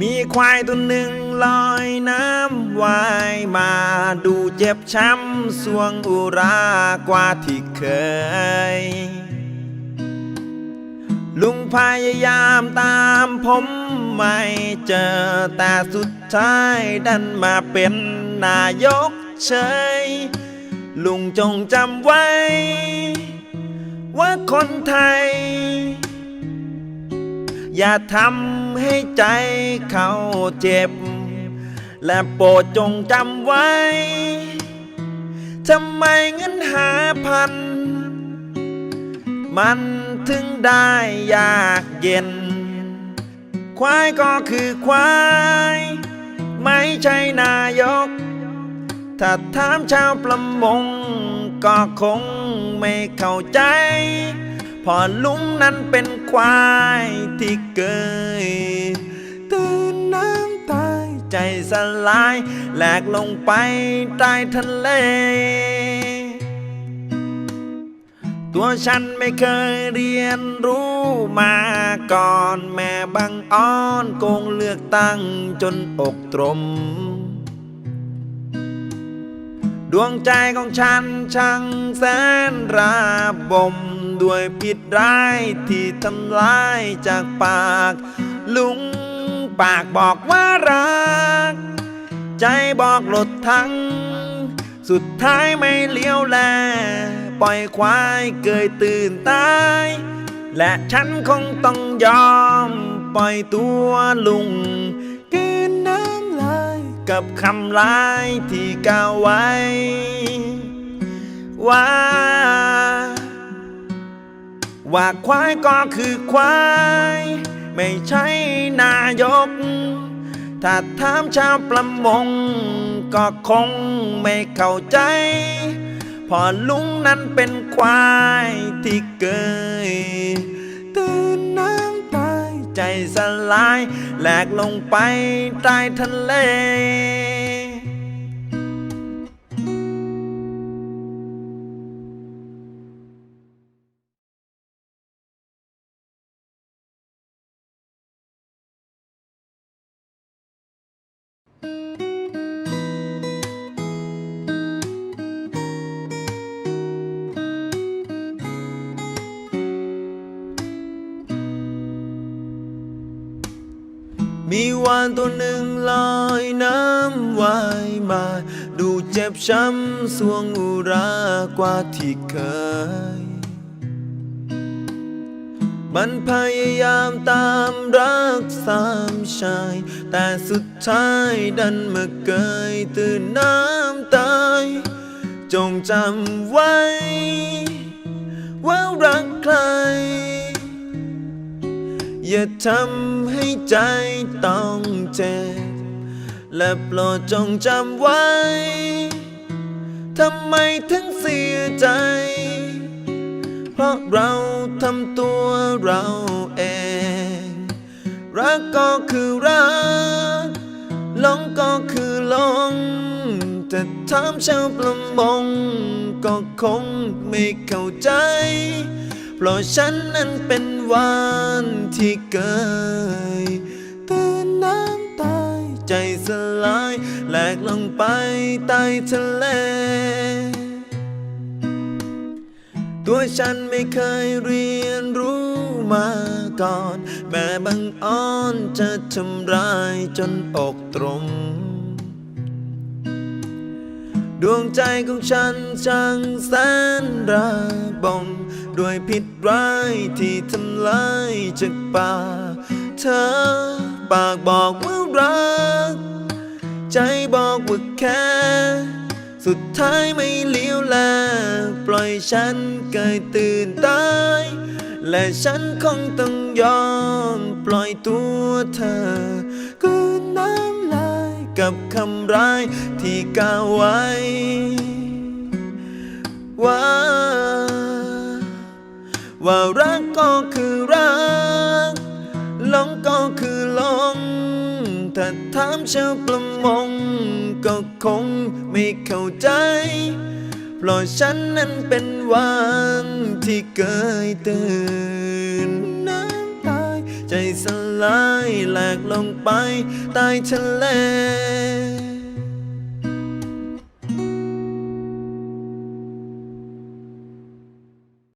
มีควายตัวหนึ่งลอยน้ำว่ายมาดูเจ็บช้ำสวงอุรากว่าที่เคย ลุงพยายามตามผมไม่เจอ แต่สุดท้ายดันมาเป็นนายกเฉย ลุงจงจำไว้ ว่าคนไทย อย่าทำให้ใจเขาเจ็บ และโปรดจงจำไว้ ทำไมเงินหาพัน มันถึงได้ยากเย็น ควายก็คือควาย ไม่ใช่นายก ถ้าถามชาวประมง ก็คงไม่เข้าใจ พอลุงนั้นเป็นควายที่เกยตื่นน้ำตายใจสลาย แหลกลงไปใต้ทะเล ตัวฉันไม่เคยเรียนรู้มาก่อนแม่บังอ้อนโกงเลือกตั้งจนอกตรมดวงใจของฉันช่างแสนระบม ด้วยพิษร้ายที่ทำลายจากปาก ลุงปากบอกว่ารัก ใจบอกหลดทั้ง สุดท้ายไม่เลี้ยวแล ปล่อยควายเกยตื่นตาย และฉันคงต้องยอม ปล่อยตัวลุงกินน้ำลายกับคำลายที่กล่าวไว้ ว่า ว่าควายก็คือควาย ไม่ใช่นายก ถ้าถามชาวประมง ก็คงไม่เข้าใจพอลุงนั้นเป็นควายที่เกยตื่นน้ำตายใจสลายแหลกลงไปใต้ทะเล มีวานตัวหนึ่งลอยน้ำว่ายมา ดูเจ็บช้ำสวงอุรากว่าที่เคย มันพยายามตามรักสามชาย แต่สุดท้ายดันมาเกยตื่นน้ำตาย จงจำไว้ ว่ารักใคร อย่าทำ ให้ใจต้องเจ็บ และโปรดจงจำไว้ ทำไมถึงเสียใจ เพราะเราทำตัวเราเอง รักก็คือรักหลงก็คือหลงแต่ถามชาวประมงก็คงไม่เข้าใจ เพราะฉันนั้นเป็นวานที่เกย ลงไปใต้ทะเล ตัวฉันไม่เคยเรียนรู้มาก่อน แม่บังอ้อนจะทำร้ายจนอกตรมดวงใจของฉันช่างแสนระบมด้วยพิษร้ายที่ทำลายจากปากเธอปากบอกว่ารัก ใจบอกว่าแค่สุดท้ายไม่เลี้ยวแล ปล่อยฉันเกยตื่นตาย และฉันคงต้องยอมปล่อยตัวเธอกืนน้ำลายกับคำร้ายที่กล่าวไว้ ว่า ว่ารักก็คือรักหลงก็คือ ถ้าถามชาวประมงก็คงไม่เข้าใจเพราะฉันนั้นเป็นวานที่เกยตื่นน้ำตาย ใจสลายแหลกลงไปใต้ทะเล